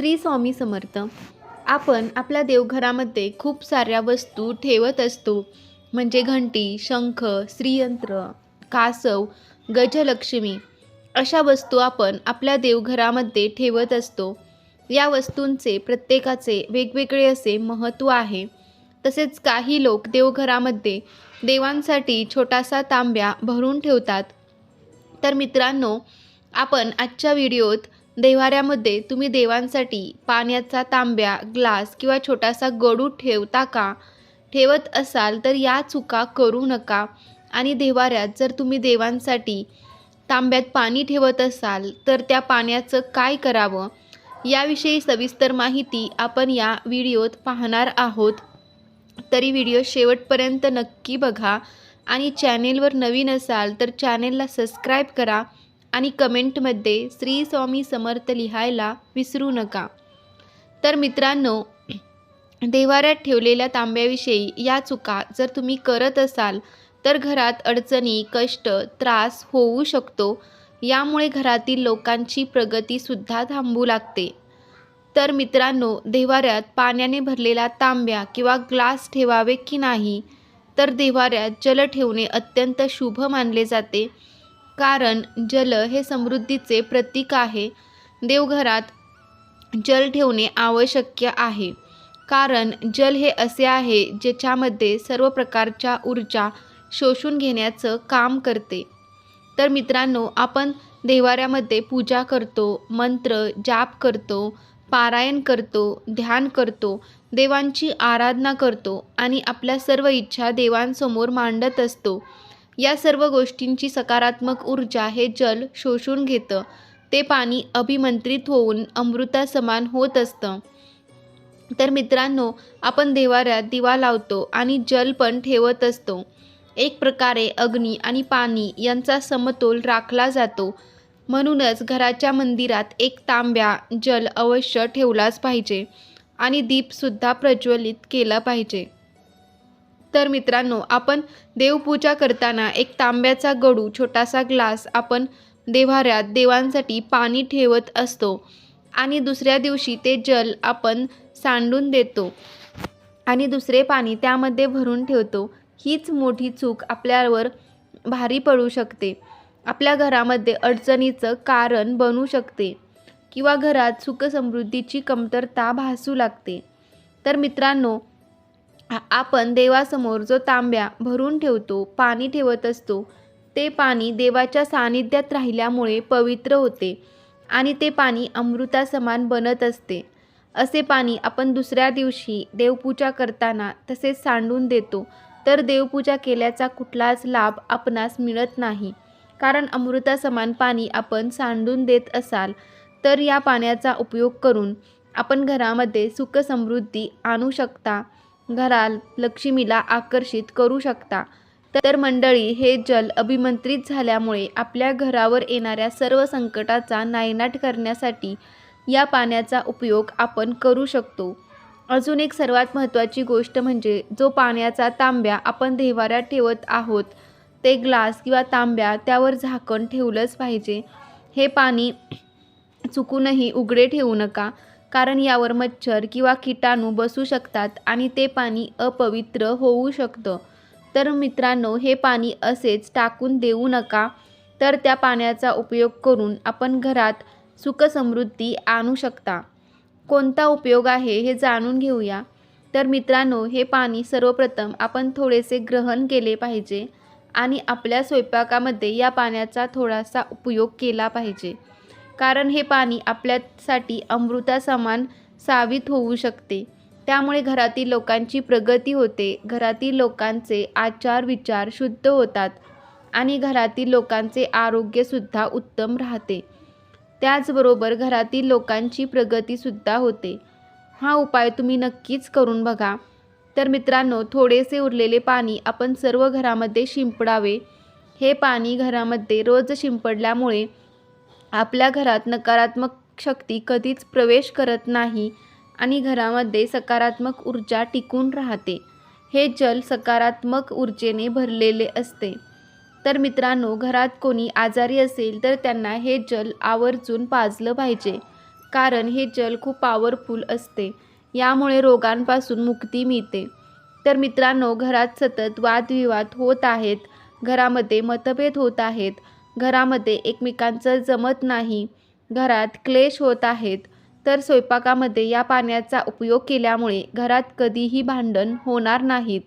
श्री स्वामी समर्थ. आपण आपल्या देवघरामध्ये खूप साऱ्या वस्तू ठेवत असतो. म्हणजे घंटी शंख श्रीयंत्र कासव गजलक्ष्मी अशा वस्तू आपण आपल्या देवघरामध्ये ठेवत असतो. या वस्तूंचे प्रत्येकाचे वेगवेगळे असे महत्त्व आहे. तसेच काही लोक देवघरामध्ये देवांसाठी छोटासा तांब्या भरून ठेवतात. तर मित्रांनो आपण आजच्या व्हिडिओत देव्हाऱ्यामध्ये तुम्ही देवांसाठी पाण्याचा तांब्या ग्लास किंवा छोटासा गडू ठेवता का? ठेवत असाल तर या चुका करू नका. आणि देवाऱ्यात जर तुम्ही देवांसाठी तांब्यात पाणी ठेवत असाल तर त्या पाण्याचं काय करावं? याविषयी सविस्तर माहिती आपण या व्हिडिओत पाहणार आहोत. तरी व्हिडिओ शेवटपर्यंत नक्की बघा. आणि चॅनेलवर नवीन असाल तर चॅनेलला सबस्क्राईब करा. आणि कमेंटमध्ये श्री स्वामी समर्थ लिहायला विसरू नका. तर मित्रांनो देवाऱ्यात ठेवलेल्या तांब्याविषयी या चुका जर तुम्ही करत असाल तर घरात अडचणी कष्ट त्रास होऊ शकतो. यामुळे घरातील लोकांची प्रगतीसुद्धा थांबू लागते. तर मित्रांनो देवाऱ्यात पाण्याने भरलेला तांब्या किंवा ग्लास ठेवावे की नाही? तर देवाऱ्यात जल ठेवणे अत्यंत शुभ मानले जाते. कारण जल हे समृद्धीचे प्रतीक आहे. देवघरात जल ठेवणे आवश्यक आहे. कारण जल हे असे आहे ज्याच्यामध्ये सर्व प्रकारच्या ऊर्जा शोषून घेण्याचं काम करते. तर मित्रांनो आपण देवाऱ्यामध्ये पूजा करतो मंत्र जाप करतो पारायण करतो ध्यान करतो देवांची आराधना करतो आणि आपल्या सर्व इच्छा देवांसमोर मांडत असतो. या सर्व गोष्टींची सकारात्मक ऊर्जा हे जल शोषून घेतं. ते पाणी अभिमंत्रित होऊन अमृतासमान होत असतं. तर मित्रांनो आपण देवाऱ्यात दिवा लावतो आणि जल पण ठेवत असतो. एक प्रकारे अग्नी आणि पाणी यांचा समतोल राखला जातो. म्हणूनच घराच्या मंदिरात एक तांब्या जल अवश्य ठेवलाच पाहिजे आणि दीपसुद्धा प्रज्वलित केला पाहिजे. तर मित्रांनो आपण देवपूजा करताना एक तांब्याचा गडू छोटासा ग्लास आपण देव्हाऱ्यात देवांसाठी पाणी ठेवत असतो आणि दुसऱ्या दिवशी ते जल आपण सांडून देतो आणि दुसरे पाणी त्यामध्ये भरून ठेवतो. हीच मोठी चूक आपल्यावर भारी पडू शकते. आपल्या घरामध्ये अडचणीचं कारण बनू शकते किंवा घरात सुखसमृद्धीची कमतरता भासू लागते. तर मित्रांनो आपण देवासमोर जो तांब्या भरून ठेवतो पाणी ठेवत असतो ते पाणी देवाच्या सानिध्यात राहिल्यामुळे पवित्र होते आणि ते पाणी अमृतासमान बनत असते. असे पाणी आपण दुसऱ्या दिवशी देवपूजा करताना तसेच सांडून देतो तर देवपूजा केल्याचा कुठलाच लाभ आपणास मिळत नाही. कारण अमृतासमान पाणी आपण सांडून देत असाल तर या पाण्याचा उपयोग करून आपण घरामध्ये सुखसमृद्धी आणू शकता. घराल लक्ष्मीला आकर्षित करू शकता. तर मंडळी हे जल अभिमंत्रित झाल्यामुळे आपल्या घरावर येणाऱ्या सर्व संकटाचा नायनाट करण्यासाठी या पाण्याचा उपयोग आपण करू शकतो. अजून एक सर्वात महत्त्वाची गोष्ट म्हणजे जो पाण्याचा तांब्या आपण देवाऱ्यात ठेवत आहोत ते ग्लास किंवा तांब्या त्यावर झाकण ठेवलंच पाहिजे. हे पाणी चुकूनही उघडे ठेवू नका. कारण यावर मच्छर किंवा किटाणू बसू शकतात आणि ते पाणी अपवित्र होऊ शकतं. तर मित्रांनो हे पाणी असेच टाकून देऊ नका. तर त्या पाण्याचा उपयोग करून आपण घरात सुखसमृद्धी आणू शकता. कोणता उपयोग आहे हे जाणून घेऊया. तर मित्रांनो हे पाणी सर्वप्रथम आपण थोडेसे ग्रहण केले पाहिजे आणि आपल्या स्वयंपाकामध्ये या पाण्याचा थोडासा उपयोग केला पाहिजे. कारण हे पाणी आपल्यासाठी अमृतासमान साबित होऊ शकते. त्यामुळे घरातील लोकांची प्रगती होते. घरातील लोकांचे आचार विचार शुद्ध होतात आणि घरातील लोकांचे आरोग्यसुद्धा उत्तम राहते. त्याचबरोबर घरातील लोकांची प्रगतीसुद्धा होते. हा उपाय तुम्ही नक्कीच करून बघा. तर मित्रांनो थोडेसे उरलेले पाणी आपण सर्व घरामध्ये शिंपडावे. हे पाणी घरामध्ये रोज शिंपडल्यामुळे आपल्या घरात नकारात्मक शक्ती कधीच प्रवेश करत नाही आणि घरामध्ये सकारात्मक ऊर्जा टिकून राहते. हे जल सकारात्मक ऊर्जेने भरलेले असते. तर मित्रांनो घरात कोणी आजारी असेल तर त्यांना हे जल आवर्जून पाजलं पाहिजे. कारण हे जल खूप पॉवरफुल असते. यामुळे रोगांपासून मुक्ती मिळते. तर मित्रांनो घरात सतत वादविवाद होत आहेत. घरामध्ये मतभेद होत आहेत. घरामध्ये एकमेकांचं जमत नाही. घरात क्लेश होत आहेत. तर स्वयंपाकामध्ये या पाण्याचा उपयोग केल्यामुळे घरात कधीही भांडण होणार नाहीत.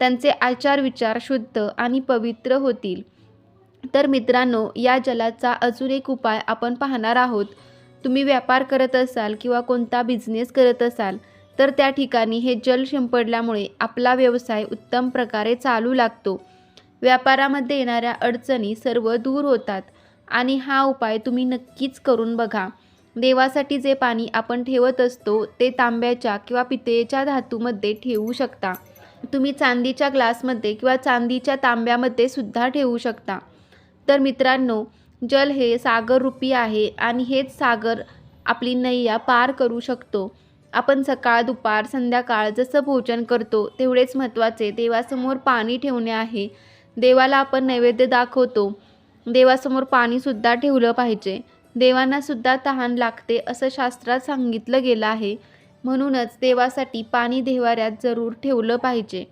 त्यांचे आचार विचार शुद्ध आणि पवित्र होतील. तर मित्रांनो या जलाचा अजून एक उपाय आपण पाहणार आहोत. तुम्ही व्यापार करत असाल किंवा कोणता बिझनेस करत असाल तर त्या ठिकाणी हे जल शिंपडल्यामुळे आपला व्यवसाय उत्तम प्रकारे चालू लागतो. व्यापारामध्ये येणाऱ्या अडचणी सर्व दूर होतात आणि हा उपाय तुम्ही नक्कीच करून बघा. देवासाठी जे पाणी आपण ठेवत असतो ते तांब्याच्या किंवा पितळेच्या धातूमध्ये ठेवू शकता. तुम्ही चांदीच्या ग्लासमध्ये किंवा चांदीच्या तांब्यामध्ये सुद्धा ठेवू शकता. तर मित्रांनो जल हे सागररूपी आहे आणि हेच सागर आपली नैया पार करू शकतो. आपण सकाळ दुपार संध्याकाळ जसं भोजन करतो तेवढेच महत्त्वाचे देवासमोर पाणी ठेवणे आहे. देवाला आपण नैवेद्य दाखवतो. देवासमोर पाणीसुद्धा ठेवलं पाहिजे. देवांनासुद्धा तहान लागते असं शास्त्रात सांगितलं गेलं आहे. म्हणूनच देवासाठी पाणी देवाऱ्यात जरूर ठेवलं पाहिजे.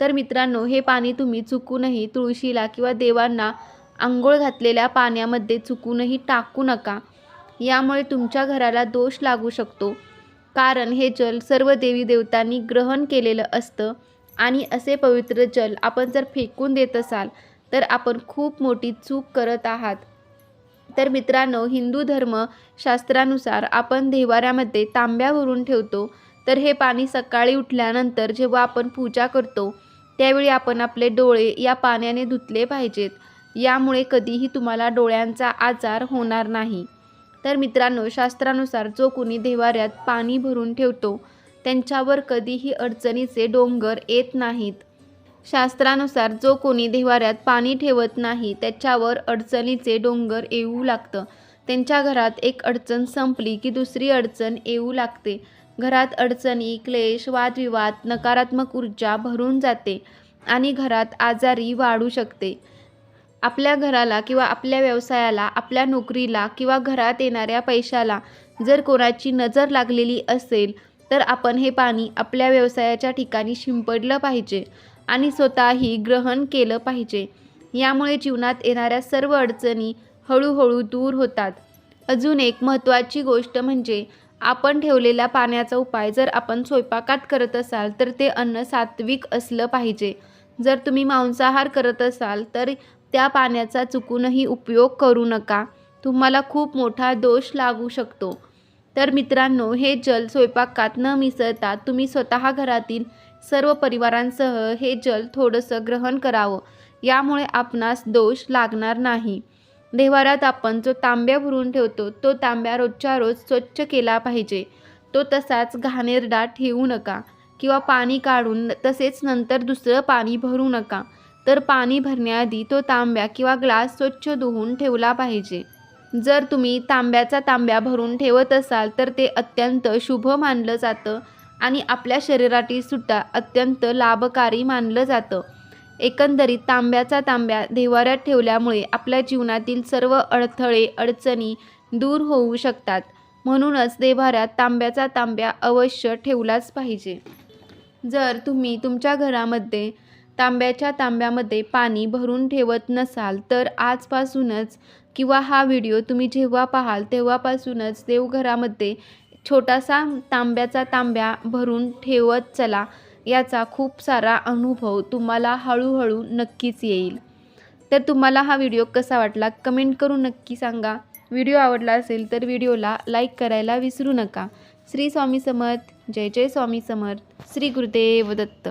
तर मित्रांनो हे पाणी तुम्ही चुकूनही तुळशीला किंवा देवांना आंघोळ घातलेल्या पाण्यामध्ये चुकूनही टाकू नका. यामुळे तुमच्या घराला दोष लागू शकतो. कारण हे जल सर्व देवी देवतांनी ग्रहण केलेलं असतं. आणि असे पवित्र जल आपण जर फेकून देत असाल तर आपण खूप मोठी चूक करत आहात. तर मित्रांनो हिंदू धर्म शास्त्रानुसार आपण देवाऱ्यामध्ये तांब्या भरून ठेवतो. तर हे पाणी सकाळी उठल्यानंतर जेव्हा आपण पूजा करतो त्यावेळी आपण आपले डोळे या पाण्याने धुतले पाहिजेत. यामुळे कधीही तुम्हाला डोळ्यांचा आजार होणार नाही. तर मित्रांनो शास्त्रानुसार जो कोणी देवाऱ्यात पाणी भरून ठेवतो त्यांच्यावर कधीही अडचणीचे डोंगर येत नाहीत. शास्त्रानुसार जो कोणी देवाऱ्यात पाणी ठेवत नाही त्याच्यावर अडचणीचे डोंगर येऊ लागतं. त्यांच्या घरात एक अडचण संपली की दुसरी अडचण येऊ लागते. घरात अडचणी क्लेश वादविवाद नकारात्मक ऊर्जा भरून जाते आणि घरात आजारी वाढू शकते. आपल्या घराला किंवा आपल्या व्यवसायाला आपल्या नोकरीला किंवा घरात येणाऱ्या पैशाला जर कोणाची नजर लागलेली असेल तर आपण हे पाणी आपल्या व्यवसायाच्या ठिकाणी शिंपडलं पाहिजे आणि स्वतःही ग्रहण केलं पाहिजे. यामुळे जीवनात येणाऱ्या सर्व अडचणी हळूहळू दूर होतात. अजून एक महत्त्वाची गोष्ट म्हणजे आपण ठेवलेल्या पाण्याचा उपाय जर आपण स्वयंपाकात करत असाल तर ते अन्न सात्विक असलं पाहिजे. जर तुम्ही मांसाहार करत असाल तर त्या पाण्याचा चुकूनही उपयोग करू नका. तुम्हाला खूप मोठा दोष लागू शकतो. तर मित्रांनो हे जल स्वयंपाकात न मिसळता तुम्ही स्वतः घरातील सर्व परिवारांसह हे जल थोडंसं ग्रहण करावं. यामुळे आपणास दोष लागणार नाही. देवारात आपण जो तांब्या भरून ठेवतो तो तांब्या रोजच्या रोज स्वच्छ केला पाहिजे. तो तसाच घाणेरडा ठेवू नका किंवा पाणी काढून तसेच नंतर दुसरं पाणी भरू नका. तर पाणी भरण्याआधी तो तांब्या किंवा ग्लास स्वच्छ धुवून ठेवला पाहिजे. जर तुम्ही तांब्याचा तांब्या भरून ठेवत असाल तर ते अत्यंत शुभ मानलं जातं आणि आपल्या शरीरातील सुद्धा अत्यंत लाभकारी मानलं जातं. एकंदरीत तांब्याचा तांब्या देवाऱ्यात ठेवल्यामुळे आपल्या जीवनातील सर्व अडथळे अडचणी दूर होऊ शकतात. म्हणूनच देवाऱ्यात तांब्याचा तांब्या अवश्य ठेवलाच पाहिजे. जर तुम्ही तुमच्या घरामध्ये तांब्याच्या तांब्यामध्ये पाणी भरून ठेवत नसाल तर आजपासूनच किंवा हा व्हिडिओ तुम्ही जेव्हा पाहाल तेव्हापासूनच देवघरामध्ये छोटासा तांब्याचा तांब्या भरून ठेवत चला. याचा खूप सारा अनुभव तुम्हाला हळूहळू नक्कीच येईल. तर तुम्हाला हा व्हिडिओ कसा वाटला? कमेंट करून नक्की सांगा. व्हिडिओ आवडला असेल तर व्हिडिओला लाईक करायला विसरू नका. श्री स्वामी समर्थ. जय जय स्वामी समर्थ. श्री गुरुदेव दत्त.